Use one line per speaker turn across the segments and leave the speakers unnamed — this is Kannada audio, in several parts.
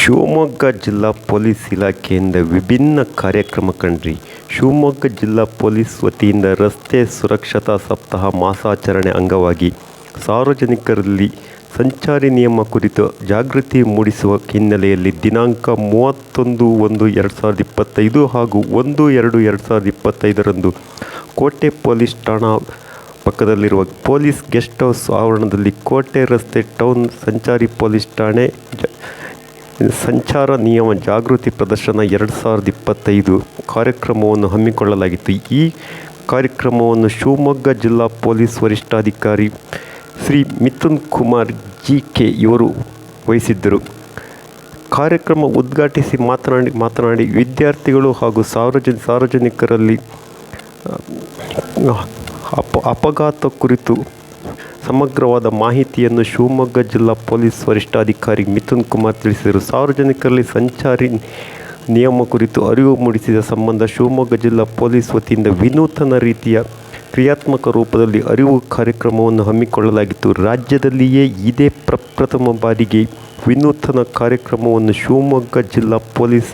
ಶಿವಮೊಗ್ಗ ಜಿಲ್ಲಾ ಪೊಲೀಸ್ ಇಲಾಖೆಯಿಂದ ವಿಭಿನ್ನ ಕಾರ್ಯಕ್ರಮ ಕಂಡ್ರಿ. ಶಿವಮೊಗ್ಗ ಜಿಲ್ಲಾ ಪೊಲೀಸ್ ವತಿಯಿಂದ ರಸ್ತೆ ಸುರಕ್ಷತಾ ಸಪ್ತಾಹ ಮಾಸಾಚರಣೆ ಅಂಗವಾಗಿ ಸಾರ್ವಜನಿಕರಲ್ಲಿ ಸಂಚಾರಿ ನಿಯಮ ಕುರಿತು ಜಾಗೃತಿ ಮೂಡಿಸುವ ಹಿನ್ನೆಲೆಯಲ್ಲಿ ದಿನಾಂಕ ಮೂವತ್ತೊಂದು ಒಂದು ಎರಡು ಸಾವಿರದ ಇಪ್ಪತ್ತೈದು ಹಾಗೂ ಒಂದು ಎರಡು ಎರಡು ಸಾವಿರದ ಇಪ್ಪತ್ತೈದರಂದು ಕೋಟೆ ಪೊಲೀಸ್ ಠಾಣಾ ಪಕ್ಕದಲ್ಲಿರುವ ಪೊಲೀಸ್ ಗೆಸ್ಟ್ ಹೌಸ್ ಆವರಣದಲ್ಲಿ ಕೋಟೆ ರಸ್ತೆ ಟೌನ್ ಸಂಚಾರಿ ಪೊಲೀಸ್ ಠಾಣೆ ಸಂಚಾರ ನಿಯಮ ಜಾಗೃತಿ ಪ್ರದರ್ಶನ ಎರಡು ಸಾವಿರದ ಇಪ್ಪತ್ತೈದು ಕಾರ್ಯಕ್ರಮವನ್ನು ಹಮ್ಮಿಕೊಳ್ಳಲಾಗಿತ್ತು. ಈ ಕಾರ್ಯಕ್ರಮವನ್ನು ಶಿವಮೊಗ್ಗ ಜಿಲ್ಲಾ ಪೊಲೀಸ್ ವರಿಷ್ಠಾಧಿಕಾರಿ ಶ್ರೀ ಮಿಥುನ್ ಕುಮಾರ್ ಜಿ ಕೆ ಇವರು ವಹಿಸಿದ್ದರು. ಕಾರ್ಯಕ್ರಮ ಉದ್ಘಾಟಿಸಿ ಮಾತನಾಡಿ ಮಾತನಾಡಿ ವಿದ್ಯಾರ್ಥಿಗಳು ಹಾಗೂ ಸಾರ್ವಜನ, ಸಾರ್ವಜನಿಕರಲ್ಲಿ ಅಪ, ಅಪಘಾತ ಕುರಿತು ಸಮಗ್ರವಾದ ಮಾಹಿತಿಯನ್ನು ಶಿವಮೊಗ್ಗ ಜಿಲ್ಲಾ ಪೊಲೀಸ್ ವರಿಷ್ಠಾಧಿಕಾರಿ ಮಿಥುನ್ ಕುಮಾರ್ ತಿಳಿಸಿದರು. ಸಾರ್ವಜನಿಕರಲ್ಲಿ ಸಂಚಾರಿ ನಿಯಮ ಕುರಿತು ಅರಿವು ಮೂಡಿಸಿದ ಸಂಬಂಧ ಶಿವಮೊಗ್ಗ ಜಿಲ್ಲಾ ಪೊಲೀಸ್ ವತಿಯಿಂದ ವಿನೂತನ ರೀತಿಯ ಕ್ರಿಯಾತ್ಮಕ ರೂಪದಲ್ಲಿ ಅರಿವು ಕಾರ್ಯಕ್ರಮವನ್ನು ಹಮ್ಮಿಕೊಳ್ಳಲಾಗಿತ್ತು. ರಾಜ್ಯದಲ್ಲಿಯೇ ಇದೇ ಪ್ರಪ್ರಥಮ ಬಾರಿಗೆ ವಿನೂತನ ಕಾರ್ಯಕ್ರಮವನ್ನು ಶಿವಮೊಗ್ಗ ಜಿಲ್ಲಾ ಪೊಲೀಸ್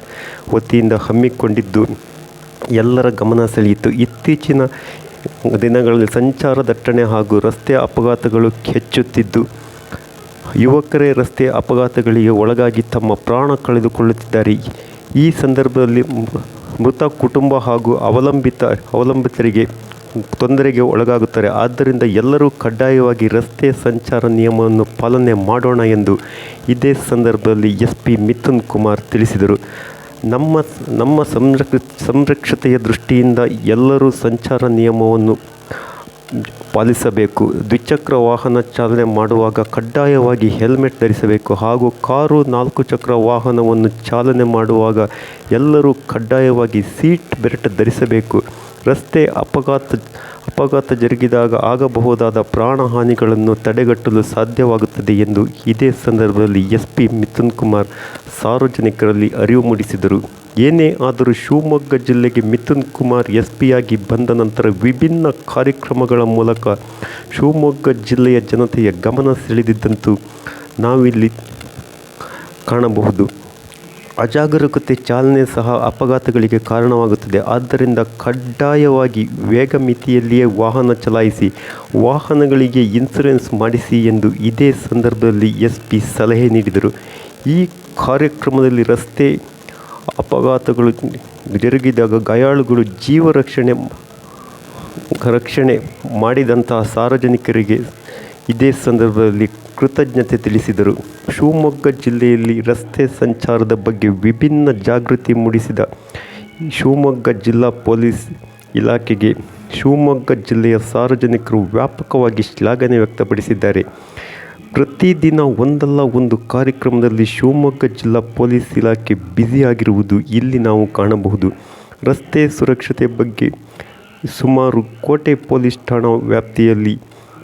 ವತಿಯಿಂದ ಹಮ್ಮಿಕೊಂಡಿದ್ದು ಎಲ್ಲರ ಗಮನ ಸೆಳೆಯಿತು. ಇತ್ತೀಚಿನ ದಿನಗಳಲ್ಲಿ ಸಂಚಾರ ದಟ್ಟಣೆ ಹಾಗೂ ರಸ್ತೆ ಅಪಘಾತಗಳು ಹೆಚ್ಚುತ್ತಿದ್ದು, ಯುವಕರೇ ರಸ್ತೆ ಅಪಘಾತಗಳಿಗೆ ಒಳಗಾಗಿ ತಮ್ಮ ಪ್ರಾಣ ಕಳೆದುಕೊಳ್ಳುತ್ತಿದ್ದಾರೆ. ಈ ಸಂದರ್ಭದಲ್ಲಿ ಮೃತ ಕುಟುಂಬ ಹಾಗೂ ಅವಲಂಬಿತ, ಅವಲಂಬಿತರಿಗೆ ತೊಂದರೆಗೆ ಒಳಗಾಗುತ್ತಾರೆ. ಆದ್ದರಿಂದ ಎಲ್ಲರೂ ಕಡ್ಡಾಯವಾಗಿ ರಸ್ತೆ ಸಂಚಾರ ನಿಯಮವನ್ನು ಪಾಲನೆ ಮಾಡೋಣ ಎಂದು ಇದೇ ಸಂದರ್ಭದಲ್ಲಿ ಎಸ್ ಪಿ ಮಿಥುನ್ ಕುಮಾರ್ ತಿಳಿಸಿದರು. ನಮ್ಮ ನಮ್ಮ ಸಂರಕ್ಷ ಸಂರಕ್ಷತೆಯ ದೃಷ್ಟಿಯಿಂದ ಎಲ್ಲರೂ ಸಂಚಾರ ನಿಯಮವನ್ನು ಪಾಲಿಸಬೇಕು. ದ್ವಿಚಕ್ರ ವಾಹನ ಚಾಲನೆ ಮಾಡುವಾಗ ಕಡ್ಡಾಯವಾಗಿ ಹೆಲ್ಮೆಟ್ ಧರಿಸಬೇಕು ಹಾಗೂ ಕಾರು ನಾಲ್ಕು ಚಕ್ರ ವಾಹನವನ್ನು ಚಾಲನೆ ಮಾಡುವಾಗ ಎಲ್ಲರೂ ಕಡ್ಡಾಯವಾಗಿ ಸೀಟ್ ಬೆಲ್ಟ್ ಧರಿಸಬೇಕು. ರಸ್ತೆ ಅಪಘಾತ ಅಪಘಾತ ಜರುಗಿದಾಗ ಆಗಬಹುದಾದ ಪ್ರಾಣಹಾನಿಗಳನ್ನು ತಡೆಗಟ್ಟಲು ಸಾಧ್ಯವಾಗುತ್ತದೆ ಎಂದು ಇದೇ ಸಂದರ್ಭದಲ್ಲಿ ಎಸ್ ಪಿ ಮಿಥುನ್ ಕುಮಾರ್ ಸಾರ್ವಜನಿಕರಲ್ಲಿ ಅರಿವು ಮೂಡಿಸಿದರು. ಏನೇ ಆದರೂ ಶಿವಮೊಗ್ಗ ಜಿಲ್ಲೆಗೆ ಮಿಥುನ್ ಕುಮಾರ್ ಎಸ್ ಪಿಯಾಗಿ ಬಂದ ನಂತರ ವಿಭಿನ್ನ ಕಾರ್ಯಕ್ರಮಗಳ ಮೂಲಕ ಶಿವಮೊಗ್ಗ ಜಿಲ್ಲೆಯ ಜನತೆಯ ಗಮನ ಸೆಳೆದಿದ್ದಂತೂ ನಾವಿಲ್ಲಿ ಕಾಣಬಹುದು. ಅಜಾಗರೂಕತೆ ಚಾಲನೆ ಸಹ ಅಪಘಾತಗಳಿಗೆ ಕಾರಣವಾಗುತ್ತದೆ. ಆದ್ದರಿಂದ ಕಡ್ಡಾಯವಾಗಿ ವೇಗ ಮಿತಿಯಲ್ಲಿಯೇ ವಾಹನ ಚಲಾಯಿಸಿ, ವಾಹನಗಳಿಗೆ ಇನ್ಸುರೆನ್ಸ್ ಮಾಡಿಸಿ ಎಂದು ಇದೇ ಸಂದರ್ಭದಲ್ಲಿ ಎಸ್ ಪಿ ಸಲಹೆ ನೀಡಿದರು. ಈ ಕಾರ್ಯಕ್ರಮದಲ್ಲಿ ರಸ್ತೆ ಅಪಘಾತಗಳು ಜರುಗಿದಾಗ ಗಾಯಾಳುಗಳು ಜೀವ ರಕ್ಷಣೆ ರಕ್ಷಣೆ ಮಾಡಿದಂತಹ ಸಾರ್ವಜನಿಕರಿಗೆ ಇದೇ ಸಂದರ್ಭದಲ್ಲಿ ಕೃತಜ್ಞತೆ ತಿಳಿಸಿದರು. ಶಿವಮೊಗ್ಗ ಜಿಲ್ಲೆಯಲ್ಲಿ ರಸ್ತೆ ಸಂಚಾರದ ಬಗ್ಗೆ ವಿಭಿನ್ನ ಜಾಗೃತಿ ಮೂಡಿಸಿದ ಶಿವಮೊಗ್ಗ ಜಿಲ್ಲಾ ಪೊಲೀಸ್ ಇಲಾಖೆಗೆ ಶಿವಮೊಗ್ಗ ಜಿಲ್ಲೆಯ ಸಾರ್ವಜನಿಕರು ವ್ಯಾಪಕವಾಗಿ ಶ್ಲಾಘನೆ ವ್ಯಕ್ತಪಡಿಸಿದ್ದಾರೆ. ಪ್ರತಿದಿನ ಒಂದಲ್ಲ ಒಂದು ಕಾರ್ಯಕ್ರಮದಲ್ಲಿ ಶಿವಮೊಗ್ಗ ಜಿಲ್ಲಾ ಪೊಲೀಸ್ ಇಲಾಖೆ ಬ್ಯುಸಿಯಾಗಿರುವುದು ಇಲ್ಲಿ ನಾವು ಕಾಣಬಹುದು. ರಸ್ತೆ ಸುರಕ್ಷತೆ ಬಗ್ಗೆ ಸುಮಾರು ಕೋಟೆ ಪೊಲೀಸ್ ಠಾಣಾ ವ್ಯಾಪ್ತಿಯಲ್ಲಿ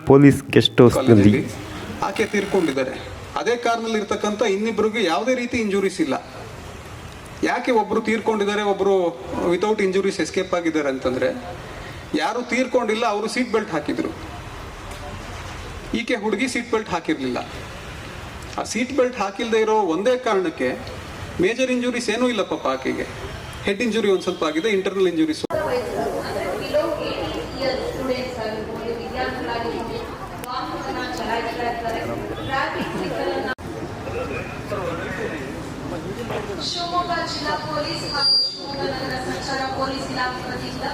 ಪೊಲೀಸ್ ಗೆಸ್ಟ್ ಹೌಸ್ನಲ್ಲಿ
ಆಕೆ ತೀರ್ಕೊಂಡಿದ್ದಾರೆ. ಅದೇ ಕಾರ್ನಲ್ಲಿ ಇರ್ತಕ್ಕಂಥ ಇನ್ನಿಬ್ಬರಿಗೆ ಯಾವುದೇ ರೀತಿ ಇಂಜುರೀಸ್ ಇಲ್ಲ. ಯಾಕೆ ಒಬ್ರು ತೀರ್ಕೊಂಡಿದ್ದಾರೆ ಒಬ್ಬರು ವಿತೌಟ್ ಇಂಜುರೀಸ್ ಎಸ್ಕೇಪ್ ಆಗಿದ್ದಾರೆ ಅಂತಂದ್ರೆ, ಯಾರು ತೀರ್ಕೊಂಡಿಲ್ಲ, ಅವರು ಸೀಟ್ ಬೆಲ್ಟ್ ಹಾಕಿದ್ರು. ಈಕೆ ಹುಡುಗಿ ಸೀಟ್ ಬೆಲ್ಟ್ ಹಾಕಿರಲಿಲ್ಲ. ಆ ಸೀಟ್ ಬೆಲ್ಟ್ ಹಾಕಿಲ್ಲದೆ ಇರೋ ಒಂದೇ ಕಾರಣಕ್ಕೆ ಮೇಜರ್ ಇಂಜುರೀಸ್ ಏನೂ ಇಲ್ಲ ಪಾಪ ಆಕೆಗೆ. ಹೆಡ್ ಇಂಜುರಿ ಒಂದು ಸ್ವಲ್ಪ ಆಗಿದೆ ಇಂಟರ್ನಲ್ ಇಂಜುರೀಸ್
ಶಿವಮೊಗ್ಗ ಜಿಲ್ಲಾ ಪೊಲೀಸ್ ಹಾಗೂ ಶಿವಮೊಗ್ಗ ನಗರ ಸಂಚಾರ ಪೊಲೀಸ್ ಇಲಾಖೆ ವತಿಯಿಂದ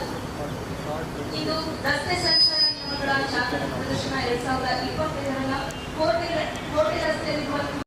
ಇದು ರಸ್ತೆ ಸಂಚಾರ ನಿಯಮಗಳ ಜಾಗೃತಿ ಪ್ರದರ್ಶನ ಎರಡ್ ಸಾವಿರದ ಇಪ್ಪತ್ತೈದರ ಕೋಟೆ ಕೋಟೆ ರಸ್ತೆಯಲ್ಲಿರುವಂತಹ